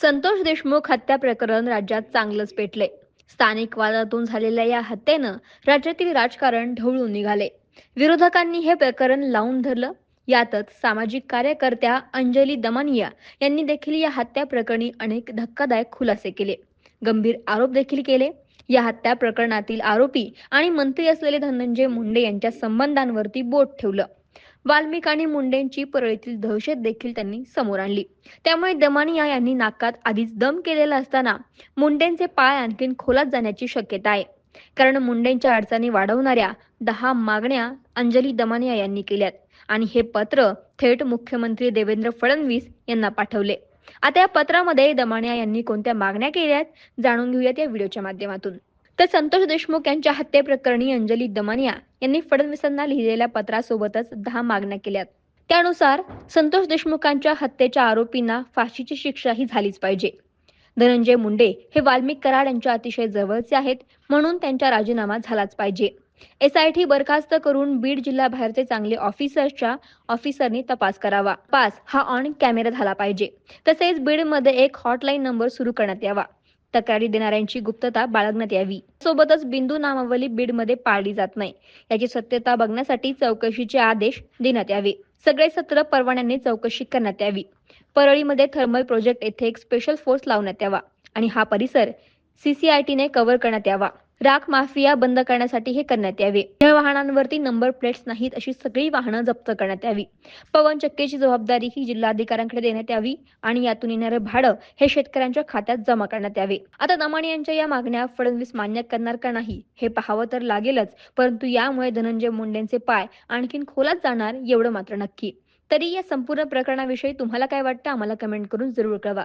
संतोष देशमुख हत्या प्रकरण राज्यात चांगलंच पेटले स्थानिक वादातून झालेल्या या हत्येनं राज्यातील राजकारण ढवळून निघाले. विरोधकांनी हे प्रकरण लावून धरलं. यातच सामाजिक कार्यकर्त्या अंजली दमानिया यांनी देखील या हत्या प्रकरणी अनेक धक्कादायक खुलासे केले. गंभीर आरोप देखील केले. या हत्या प्रकरणातील आरोपी आणि मंत्री असलेले धनंजय मुंडे यांच्या संबंधांवरती बोट ठेवलं. वाल्मिक आणि मुंडेंची परळीतील दहशत देखील त्यांनी समोर आणली. त्यामुळे दमानिया यांनी नाकात आधीच दम केलेला असताना मुंडेंचे पाय आणखीन खोलात जाण्याची शक्यता आहे. कारण मुंडेंच्या अडचणी वाढवणाऱ्या दहा मागण्या अंजली दमानिया यांनी केल्यात. आणि हे पत्र थेट मुख्यमंत्री देवेंद्र फडणवीस यांना पाठवले. आता या पत्रामध्ये दमानिया यांनी कोणत्या मागण्या केल्यात जाणून घेऊयात या व्हिडिओच्या माध्यमातून. तर संतोष देशमुख यांच्या हत्येप्रकरणी अंजली दमानिया यांनी फडणवीसांना लिहिलेल्या पत्रासोबतच दहा मागण्या केल्यात. त्यानुसार संतोष देशमुखांच्या हत्येच्या आरोपींना फाशीची शिक्षा ही झालीच पाहिजे. धनंजय मुंडे हे वाल्मिक कराड यांच्या अतिशय जवळचे आहेत म्हणून त्यांचा राजीनामा झालाच पाहिजे. एसआयटी बरखास्त करून बीड जिल्ह्याबाहेरचे चांगले ऑफिसर्सच्या ऑफिसरनी तपास करावा. पास हा ऑन कॅमेरा झाला पाहिजे. तसेच बीडमध्ये एक हॉटलाईन नंबर सुरू करण्यात यावा. तक्रारी देणाऱ्यांची गुप्तता बाळगण्यात यावी. सोबतच बिंदू नामावली बीडमध्ये पाळली जात नाही. याची सत्यता बघण्यासाठी चौकशीचे आदेश देण्यात यावे. सगळे सत्र परवान्यांनी चौकशी करण्यात यावी. परळीमध्ये थर्मल प्रोजेक्ट येथे एक स्पेशल फोर्स लावण्यात यावा आणि हा परिसर सीसीआयटीने कव्हर करण्यात यावा. राख माफिया बंद करण्यासाठी हे करण्यात यावे. या वाहनांवरती नंबर प्लेट्स नाहीत अशी सगळी वाहनं जप्त करण्यात यावी. पवन चक्कीची जबाबदारी ही जिल्हाधिकाऱ्यांकडे देण्यात यावी आणि यातून येणारं भाडं हे शेतकऱ्यांच्या खात्यात जमा करण्यात यावे. आता दमाने यांच्या या मागण्या फडणवीस मान्य करणार का नाही हे पाहावं तर लागेलच परंतु यामुळे धनंजय मुंडेंचे पाय आणखीन खोलात जाणार एवढं मात्र नक्की. तरी या संपूर्ण प्रकरणाविषयी तुम्हाला काय वाटतं? आम्हाला कमेंट करून जरूर कळवा.